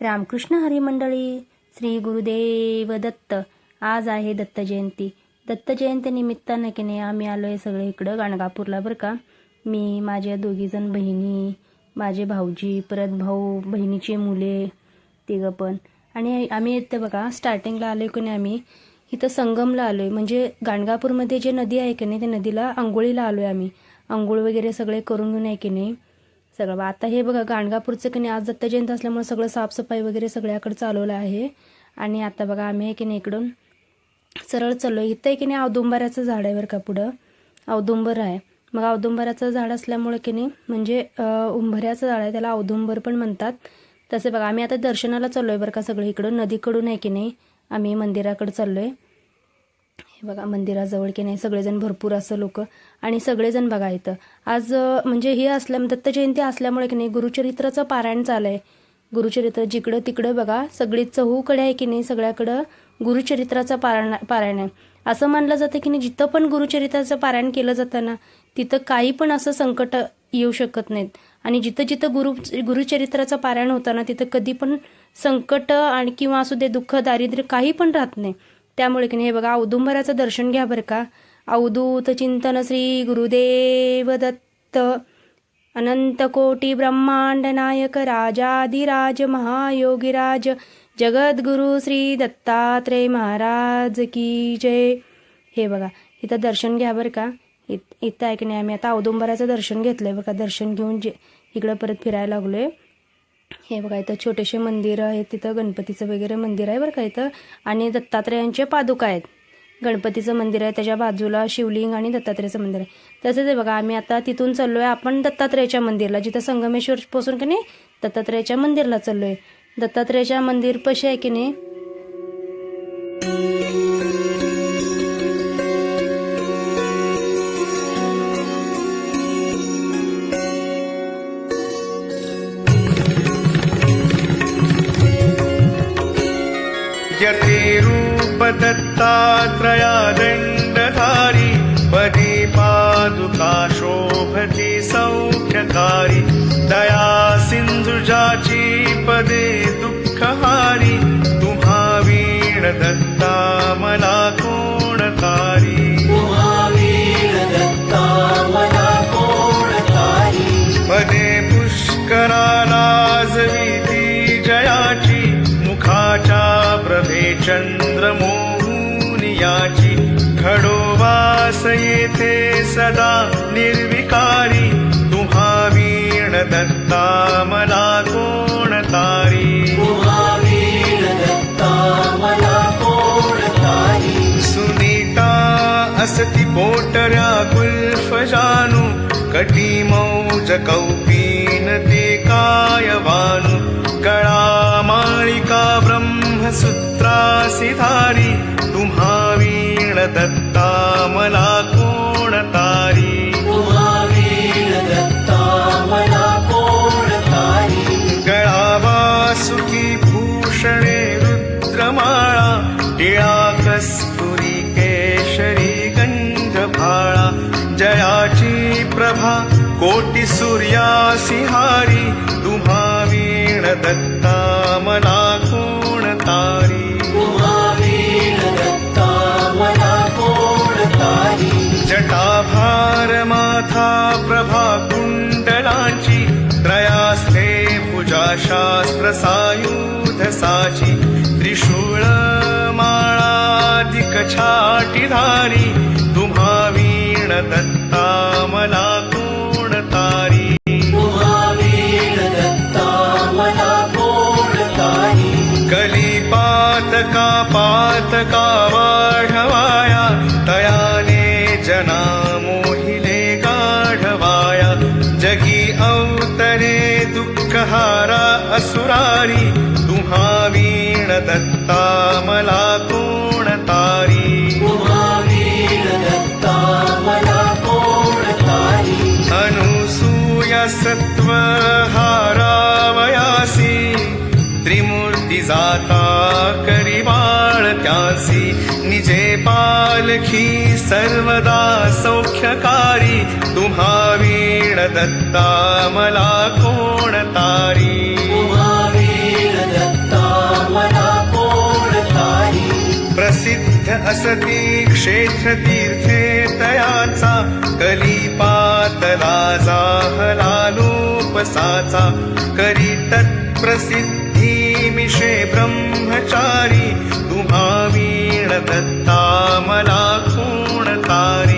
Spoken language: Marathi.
रामकृष्ण हरिमंडळी श्री गुरुदेव दत्त. आज आहे दत्त जयंती. दत्त जयंती निमित्तानं की नाही आम्ही आलो आहे सगळे इकडं गाणगापूरला बरं का. मी माझ्या दोघीजण बहिणी माझे भाऊजी परत भाऊ बहिणीचे मुले तिघं पण. आणि आम्ही इथं बघा स्टार्टिंगला आलो की नाही आम्ही इथं संगमला आलो आहे म्हणजे गाणगापूरमध्ये जे नदी आहे की नाही त्या नदीला आंघोळीला आलो आहे आम्ही. आंघोळ वगैरे सगळे करून घेऊन आहे की नाही सगळं. आता हे बघा गाणगापूरचं की नाही आज दत्त जयंती असल्यामुळे सगळं साफसफाई वगैरे सगळ्याकडे चालवलं आहे. आणि आता बघा आम्ही आहे की नाही इकडून सरळ चाललो इथं आहे की नाही औदुंबऱ्याचं झाड आहे बरं का पुढं. औदुंबर आहे. मग औदुंबराचं झाड असल्यामुळे की नाही म्हणजे उंबऱ्याचं झाड आहे त्याला औदुंबर पण म्हणतात. तसे बघा आम्ही आता दर्शनाला चाललो आहे बरं का सगळं इकडून. नदीकडून आहे की नाही आम्ही मंदिराकडे चाललो आहे हे बघा मंदिराजवळ की नाही सगळेजण भरपूर असं लोक. आणि सगळेजण बघा इथं. आज म्हणजे हे असल्या दत्त जयंती असल्यामुळे की नाही गुरुचरित्राचं पारायण चालू आहे गुरुचरित्र जिकडं तिकडं बघा सगळी चहूकडे आहे की नाही सगळ्याकडं गुरुचरित्राचं पारायण पारायण आहे. असं मानलं जातं की नाही जिथं पण गुरुचरित्राचं पारायण केलं जातं ना तिथं काही पण असं संकट येऊ शकत नाहीत. आणि जिथं जिथं गुरु गुरुचरित्राचं पारायण होतं ना तिथं कधी पण संकट आणि किंवा असू दे दुःख दारिद्र्य काही पण राहत नाही. त्यामुळे की नाही हे बघा औदुंबराचं दर्शन घ्या बरं का. अवधूत चिंतन श्री गुरुदेव दत्त अनंत कोटी ब्रह्मांड नायक राजाधिराज महायोगीराज जगद्गुरु श्री दत्तात्रय महाराज की जय. हे बघा इथं दर्शन घ्या बरं का. इत इथं आहे की नाही आम्ही आता औदुंबराचं दर्शन घेतलंय बघा. दर्शन घेऊन जे इकडं परत फिरायला लागलोय. हे बघा इथं छोटेसे मंदिर आहे तिथं गणपतीचं वगैरे मंदिर आहे बरं का इथं. आणि दत्तात्रेयांचे पादुका आहेत. गणपतीचं मंदिर आहे त्याच्या बाजूला शिवलिंग आणि दत्तात्रेयचं मंदिर आहे. तसंच आहे बघा आम्ही आता तिथून चाललो आहे आपण दत्तात्रेयाच्या मंदिरला जिथं संगमेश्वर पासून की नाही दत्तात्रेयाच्या मंदिरला चाललो आहे दत्तात्रेयाच्या मंदिर पशी आहे की नाही यतिरूपदत्तात्रया दण्डधारी पदी पादुका शोभति सौख्यकारी दया सिन्धुजाची पदे दुःखहारी तुम्हा वीण दत्ता मला कोणतारी पदे पुष्कराला जविती जयाची मुखाच्या प्रभे येथे सदा निर्विकारी। तु वीण दत्ता मला कोणतारी सुनीता असति पोटरा गुल्फजानु कटिमौजकौपीनते कायवानु। करामाणिका ब्रह्मसूत्रासिधारी तुहावीणदत्ता प्रभा कोटी सूर्यासी हारी तुम्हा वीण दत्ता मला कोण तारी। जटाभार माथा प्रभा कुंडलाची त्रयास्ते पूजा शास्त्र सायुध साची। त्रिशूळ माळादिक छाटी धारी तुम्हा वीण दत्ता पातका वाढवाया तयाने जना मोहिले गाढवाया जगी अवतरे दुःखहारा असुरारी तुम्हा वीण दत्ता मला कोण तारी? अनुसूया सत्वहारावयासी पालखी सर्वदा सौख्यकारी तुम्हा वीण दत्ता मला कोण तारी? प्रसिद्ध असती क्षेत्रतीर्थे तयाचा कलिपातला जाहलालोपसाचा करी तत्प्रसिद्धी मिशे ब्रह्मचारी तुम्हावी गता मरा कोणकार्य